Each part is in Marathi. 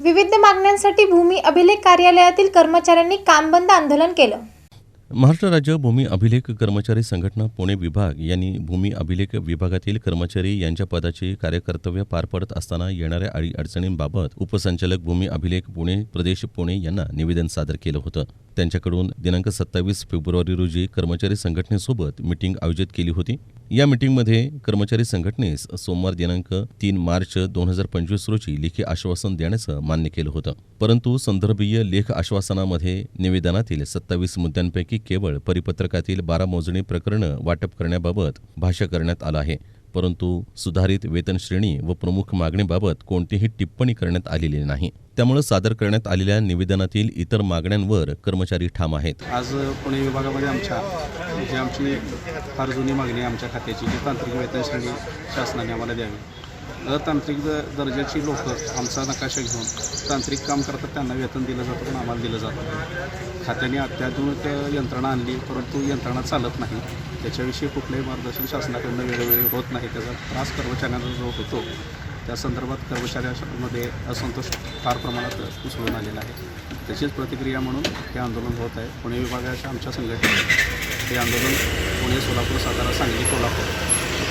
विविध मागण्यांसाठी भूमी अभिलेख कार्यालयातील कर्मचाऱ्यांनी काम बंद आंदोलन केलं. महाराष्ट्र राज्य भूमी अभिलेख कर्मचारी संघटना पुणे विभाग यांनी भूमी अभिलेख विभागातील कर्मचारी यांच्या पदाचे कार्यकर्तव्य पार पडत असताना येणाऱ्या अडी अडचणींबाबत उपसंचालक भूमी अभिलेख पुणे प्रदेश पुणे यांना निवेदन सादर केलं होतं. त्यांच्याकडून दिनांक सत्तावीस फेब्रुवारी रोजी कर्मचारी संघटनेसोबत मिटिंग आयोजित केली होती. या मिटिंगमध्ये कर्मचारी संघटनेस सोमवार दिनांक तीन मार्च दोन हजार पंचवीस रोजी लेखी आश्वासन देण्याचं मान्य केलं होतं. परंतु संदर्भीय लेख आश्वासनामध्ये निवेदनातील सत्तावीस मुद्द्यांपैकी केवळ परिपत्रकातील बारा मोजणी प्रकरणं वाटप करण्याबाबत भाष्य करण्यात आलं आहे. परंतु सुधारित वेतन श्रेणी व प्रमुख मागणीबाबत कोणतीही टिप्पणी करण्यात आलेली नाही. त्यामुळे सादर करण्यात आलेल्या निवेदनातील इतर मागण्यांवर कर्मचारी ठाम आहेत. आज पुणे विभागामध्ये आमच्या जी आमची फार जुनी मागणी आहे आमच्या खात्याची जी तांत्रिक वेतन श्रेणी शासनाने आम्हाला द्यावी. अतांत्रिक द दर्जाची लोक आमचा नकाशा घेऊन तांत्रिक काम करतात त्यांना वेतन दिलं जातं पण आम्हाला दिलं जातं खात्याने अत्याधुनिक यंत्रणा आणली परंतु यंत्रणा चालत नाही. त्याच्याविषयी कुठलंही मार्गदर्शन शासनाकडून वेळोवेळी होत नाही. त्याचा त्रास कर्मचाऱ्यांना जो होतो त्या संदर्भात कर्मचाऱ्यांमध्ये असंतोष फार प्रमाणात उसळून आलेला आहे. त्याचीच प्रतिक्रिया म्हणून हे आंदोलन होत आहे. पुणे विभागाच्या आमच्या संघटनेने हे आंदोलन पुणे सोलापूर सातारा सांगली कोल्हापूर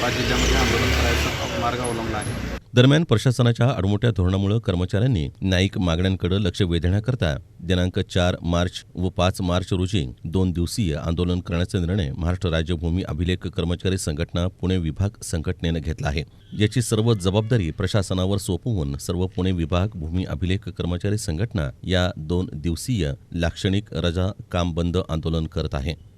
पाच जिल्ह्यामध्ये आंदोलन करायचा मार्ग अवलंबला आहे. दरम्यान प्रशासनाच्या आडमोठ्या धोरणामुळे कर्मचाऱ्यांनी न्यायिक मागण्यांकडे लक्ष वेधण्याकरता दिनांक चार मार्च व पाच मार्च रोजी दोन दिवसीय आंदोलन करण्याचा निर्णय महाराष्ट्र राज्य भूमी अभिलेख कर्मचारी संघटना पुणे विभाग संघटनेनं घेतला आहे. याची सर्व जबाबदारी प्रशासनावर सोपवून सर्व पुणे विभाग भूमी अभिलेख कर्मचारी संघटना या दोन दिवसीय लाक्षणिक रजा काम बंद आंदोलन करत आहे.